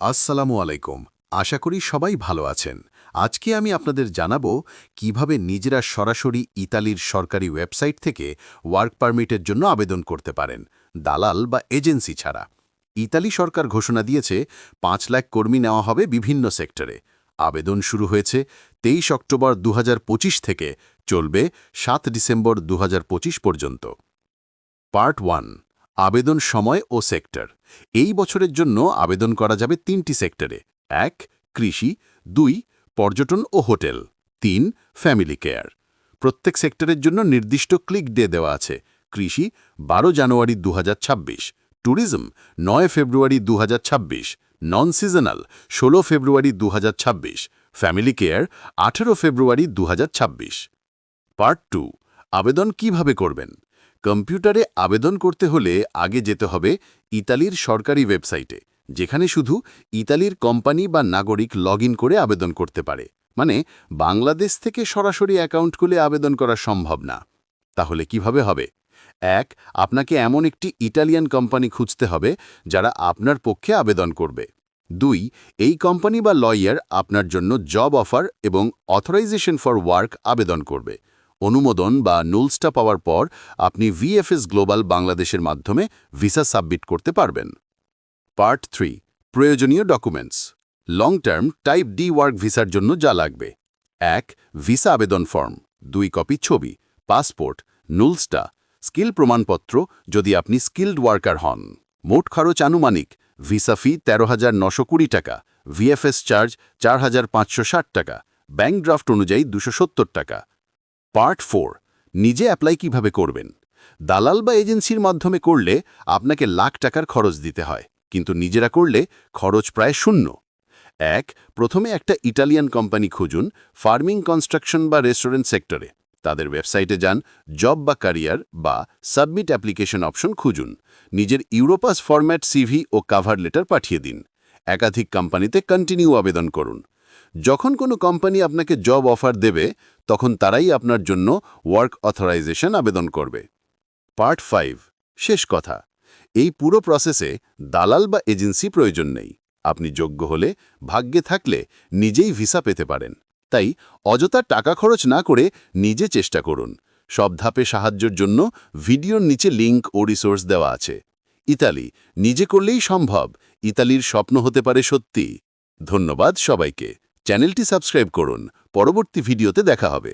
আসসালামু আলাইকুম। আশা করি সবাই ভালো আছেন। আজকে আমি আপনাদের জানাব কীভাবে নিজেরা সরাসরি ইতালির সরকারি ওয়েবসাইট থেকে ওয়ার্ক পারমিটের জন্য আবেদন করতে পারেন, দালাল বা এজেন্সি ছাড়া। ইতালি সরকার ঘোষণা দিয়েছে, পাঁচ লাখ কর্মী নেওয়া হবে বিভিন্ন সেক্টরে। আবেদন শুরু হয়েছে তেইশ অক্টোবর দু হাজার পঁচিশ থেকে, চলবে সাত ডিসেম্বর দু হাজার পঁচিশ পর্যন্ত। পার্ট ওয়ান আবেদন সময় ও সেক্টর। এই বছরের জন্য আবেদন করা যাবে তিনটি সেক্টরে। এক, কৃষি, দুই, পর্যটন ও হোটেল, তিন, ফ্যামিলি কেয়ার। প্রত্যেক সেক্টরের জন্য নির্দিষ্ট ক্লিক ডে দেওয়া আছে। কৃষি, বারো জানুয়ারি দুহাজার ছাব্বিশ, ট্যুরিজম, নয় ফেব্রুয়ারি দু হাজার ছাব্বিশ নন সিজনাল ষোলো ফেব্রুয়ারি দু হাজার ছাব্বিশ, ফ্যামিলি কেয়ার, আঠেরো ফেব্রুয়ারি দুহাজার ছাব্বিশ। পার্ট টু, আবেদন কীভাবে করবেন? কম্পিউটারে আবেদন করতে হলে আগে যেতে হবে ইতালির সরকারি ওয়েবসাইটে, যেখানে শুধু ইতালির কোম্পানি বা নাগরিক লগ করে আবেদন করতে পারে। মানে বাংলাদেশ থেকে সরাসরি অ্যাকাউন্ট খুলে আবেদন করা সম্ভব না। তাহলে কীভাবে হবে? এক, আপনাকে এমন একটি ইটালিয়ান কোম্পানি খুঁজতে হবে যারা আপনার পক্ষে আবেদন করবে। দুই, এই কোম্পানি বা লয়ার আপনার জন্য জব অফার এবং অথরাইজেশন ফর ওয়ার্ক আবেদন করবে। অনুমোদন বা নুলসটা পাওয়ার পর আপনি ভিএফএস গ্লোবাল বাংলাদেশের মাধ্যমে ভিসা সাবমিট করতে পারবেন। পার্ট থ্রি, প্রয়োজনীয় documents. Long term, type D work ভিসার জন্য যা লাগবে। এক, ভিসা আবেদন ফর্ম। দুই, কপি ছবি। পাসপোর্ট, নুলসটা। স্কিল প্রমাণপত্র, যদি আপনি স্কিল্ড ওয়ার্কার হন। মোট খরচ আনুমানিক, ভিসা ফি তেরো হাজার নশো কুড়ি টাকা। ভিএফএস চার্জ চার হাজার পাঁচশো ষাট টাকা। ব্যাঙ্ক ড্রাফট অনুযায়ী দুশো সত্তর টাকা। পার্ট ফোর, নিজে অ্যাপ্লাই কীভাবে করবেন? দালাল বা এজেন্সির মাধ্যমে করলে আপনাকে লাখ টাকার খরচ দিতে হয়, কিন্তু নিজেরা করলে খরচ প্রায় শূন্য। এক, প্রথমে একটা ইটালিয়ান কোম্পানি খুঁজুন, ফার্মিং, কনস্ট্রাকশন বা রেস্টুরেন্ট সেক্টরে। তাদের ওয়েবসাইটে যান, জব বা ক্যারিয়ার বা সাবমিট অ্যাপ্লিকেশন অপশন খুঁজুন। নিজের ইউরোপাস ফরম্যাট সিভি ও কাভার লেটার পাঠিয়ে দিন। একাধিক কোম্পানিতে কন্টিনিউ আবেদন করুন। যখন কোনো কোম্পানি আপনাকে জব অফার দেবে, তখন তারাই আপনার জন্য ওয়ার্ক অথরাইজেশন আবেদন করবে। পার্ট ফাইভ শেষ কথা। এই পুরো প্রসেসে দালাল বা এজেন্সি প্রয়োজন নেই। আপনি যোগ্য হলে, ভাগ্যে থাকলে নিজেই ভিসা পেতে পারেন। তাই অযথা টাকা খরচ না করে নিজে চেষ্টা করুন। সব ধাপে সাহায্যের জন্য ভিডিওর নিচে লিঙ্ক ও রিসোর্স দেওয়া আছে। ইতালি, নিজে করলেই সম্ভব। ইতালির স্বপ্ন হতে পারে সত্যি। ধন্যবাদ সবাইকে। চ্যানেলটি সাবস্ক্রাইব করুন। পরবর্তী ভিডিওতে দেখা হবে।